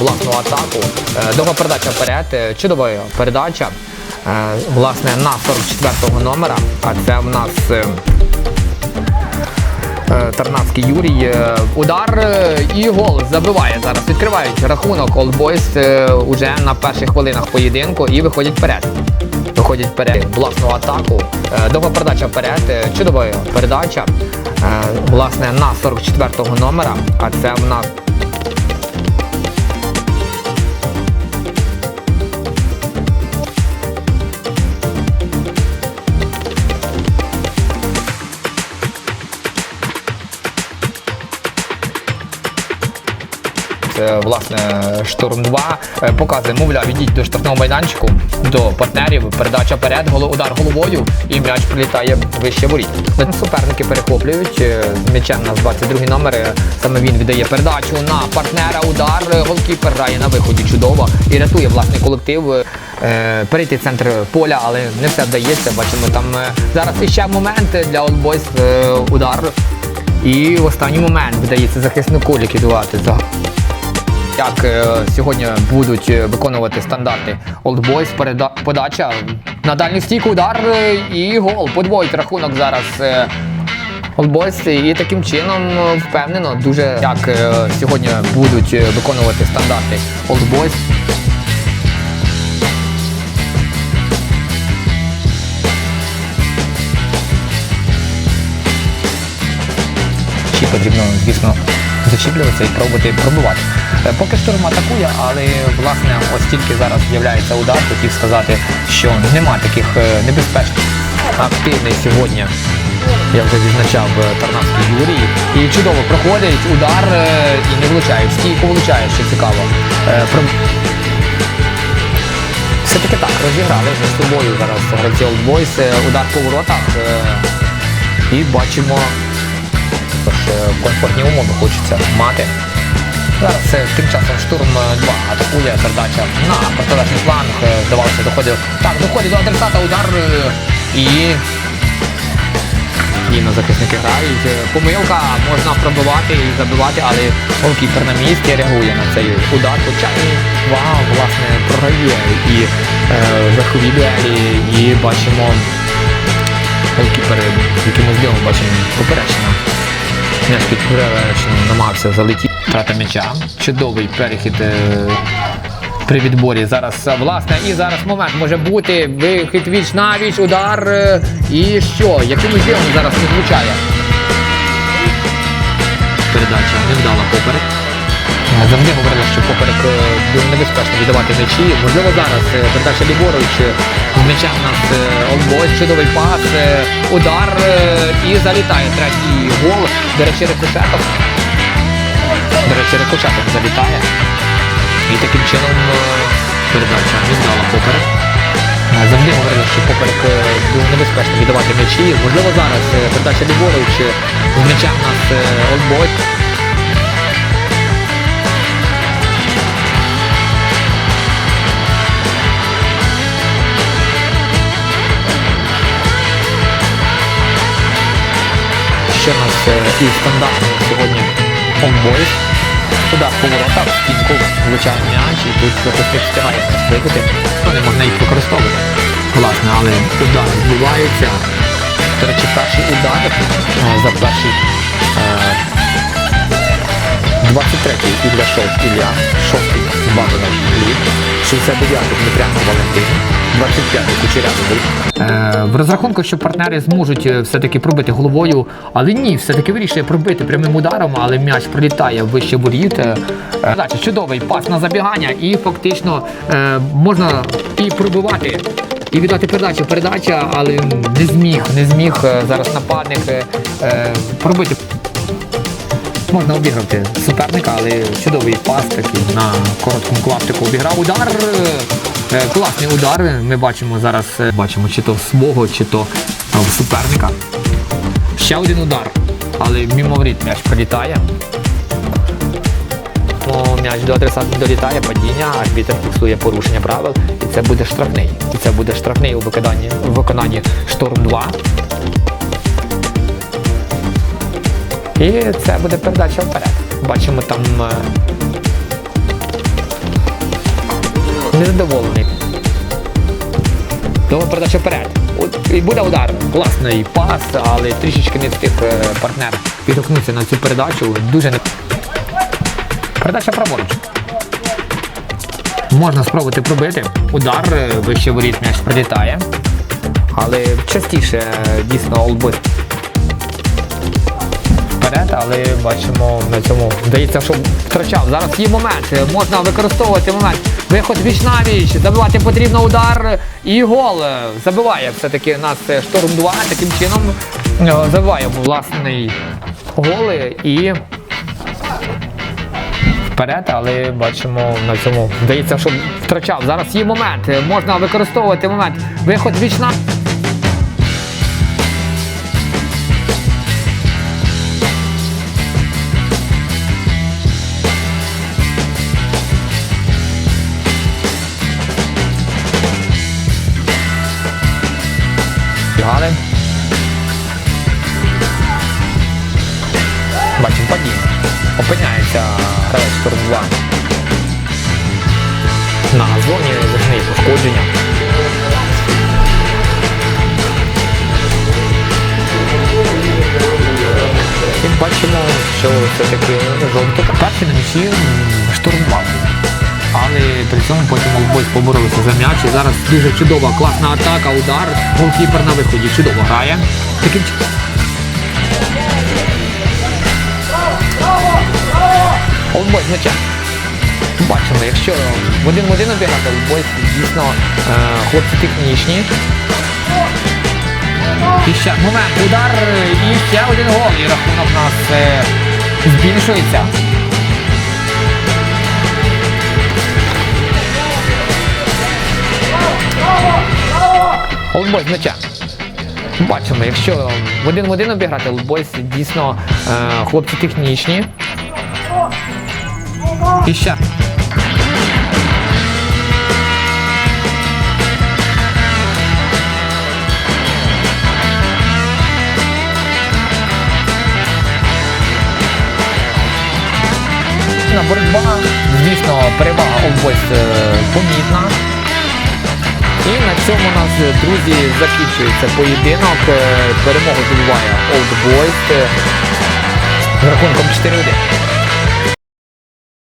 власну атаку. Е, Довга передача вперед. Е, Чудова передача. Е, Власне, на 44-го номера. А це в нас Тарнавський Юрій. Удар і гол забиває зараз. Відкривають рахунок е, уже на перших хвилинах поєдинку і виходять вперед. Виходять вперед власну атаку. Е, Довга передача вперед. Е, Чудова передача. Е, Власне, на 44-го номера. А це в нас власне штурм 2 Е, показує, мовляв, ідіть до штрафного майданчику, до партнерів, передача перед, удар головою і м'яч прилітає вище воріт. Суперники перехоплюють. е, М'ячем у нас 22 номер. е, Саме він віддає передачу на партнера. Удар е, голкіпер грає на виході чудово і рятує власний колектив. е, е, Перейти в центр поля, але не все вдається. Бачимо там е, зараз іще момент для е, удар. І в останній момент вдається захиснику ліквідувати як е, сьогодні будуть е, виконувати стандарти переда- подача на дальню стійку, удар е, і гол. Подвоїть рахунок зараз Boys. І таким чином впевнено дуже як сьогодні будуть виконувати стандарти Boys. Чи потрібно, звісно, зачіплюватися і пробувати пробувати. Е, Поки штурм атакує, але власне ось тільки зараз з'являється удар, хотів сказати, що нема таких е, небезпечних. Активний сьогодні, я вже відзначав е, Тарнавський Юрій. І чудово проходить удар і не влучає. В стійку влучає, що цікаво. Все-таки так, розіграли між собою зараз гравці е, удар по воротах. І бачимо комфортні умови хочеться мати. Зараз е, тим часом штурм 2 атакує передача на протилежний фланг. Е, Здавалося, доходив. Так, доходить до адресата, удар е, і. Спокійно захисники грають. Е, Помилка, можна пробивати і забивати, але голкіпер на місці реагує на цей удар. Хоча і вау, власне, програє і е, верхові дуелі, і бачимо голкіпер, якимось ділом бачимо поперечина. М'яч під намагався залетіти. Трата м'яча. Чудовий перехід е, при відборі. Зараз е, власне і зараз момент може бути. Вихід віч на віч, удар. е, І що? Якимось ділом зараз не влучає. Передача невдала вдала Е, Завжди говорили, що поперек е, дуже небезпечно віддавати м'ячі. Можливо, зараз е, передача ліворуч. е, З м'ячем у нас е, Олбой, чудовий пас, е, удар е, і залітає третій гол. До речі, рикошетом. До речі, рикошетом залітає. І таким чином е, передача віддала поперек. Е, Завжди говорили, що поперек е, дуже небезпечно віддавати м'ячі. Можливо, зараз е, передача ліворуч. е, З м'ячем нас Олбой. Ще нас е, і стандартний сьогодні онбой. Удар по воротах, в стінку м'яч, і тут захисник встигає вибити. Ну, не можна їх використовувати. Власне, але удари відбуваються. До речі, перший удар е, за перший 23-й Ілля Шов, Ілля, 6-й Бабинович Гліб, 69-й Дмитряна Валентин, 25-й Кучерявий. Е, в розрахунку, що партнери зможуть е, все-таки пробити головою, але ні, все-таки вирішує пробити прямим ударом, але м'яч прилітає вище воріт. Е, е, чудовий пас на забігання і фактично можна і пробивати. І віддати передачу. Передача, але не зміг, не зміг зараз нападник пробити Можна обіграти суперника, але чудовий пас такий на короткому клаптику обіграв удар. е, Класний удар. Ми бачимо зараз, е, бачимо чи то в свого, чи то е, в суперника. Ще один удар, але мимо воріт м'яч прилітає. М'яч до адресата долітає, падіння, арбітр фіксує порушення правил, і це буде штрафний. І це буде штрафний у виконанні, у виконанні шторм 2. І це буде передача вперед. Бачимо там е, незадоволений. Довга передача вперед. І буде удар. Класний пас, але трішечки не встиг е, партнер відгукнутися на цю передачу. Дуже не. Передача праворуч. Можна спробувати пробити. Удар е, вище воріт м'яч прилітає. Але частіше дійсно олбой вперед, але бачимо на цьому. Здається, що втрачав. Зараз є момент. Можна використовувати момент. Виход віч на віч, забивати потрібно удар і гол. Забиває все-таки нас е, шторм 2. Таким чином е, забиває власний гол і вперед, але бачимо на цьому. Здається, що втрачав. Зараз є момент. Можна використовувати момент. Виход віч на. Галин. Бачимо падіння. Опиняється гравець штурм 2. На зоні захисної пошкодження. Бачимо, що все-таки жовто. М, штурмував. Але потім Олбойс поборолися за м'яч. І зараз дуже чудова, класна атака, удар. Голкіпер на виході чудово грає. Таким Олбойс м'яча. Бачимо, якщо в один в один обіграти, Олбойс дійсно е, хлопці технічні. І ще момент, удар і ще один гол. І рахунок у нас е, збільшується. Олдбойс м'яча. Бачимо, якщо в один в один обіграти, Олдбойс дійсно е, хлопці технічні. І ще. Боротьба, звісно, перевага Олдбойс е, помітна. І на цьому у нас, друзі, закінчується поєдинок. Е, Перемогу здобуває Old Boys е, з рахунком 4-1.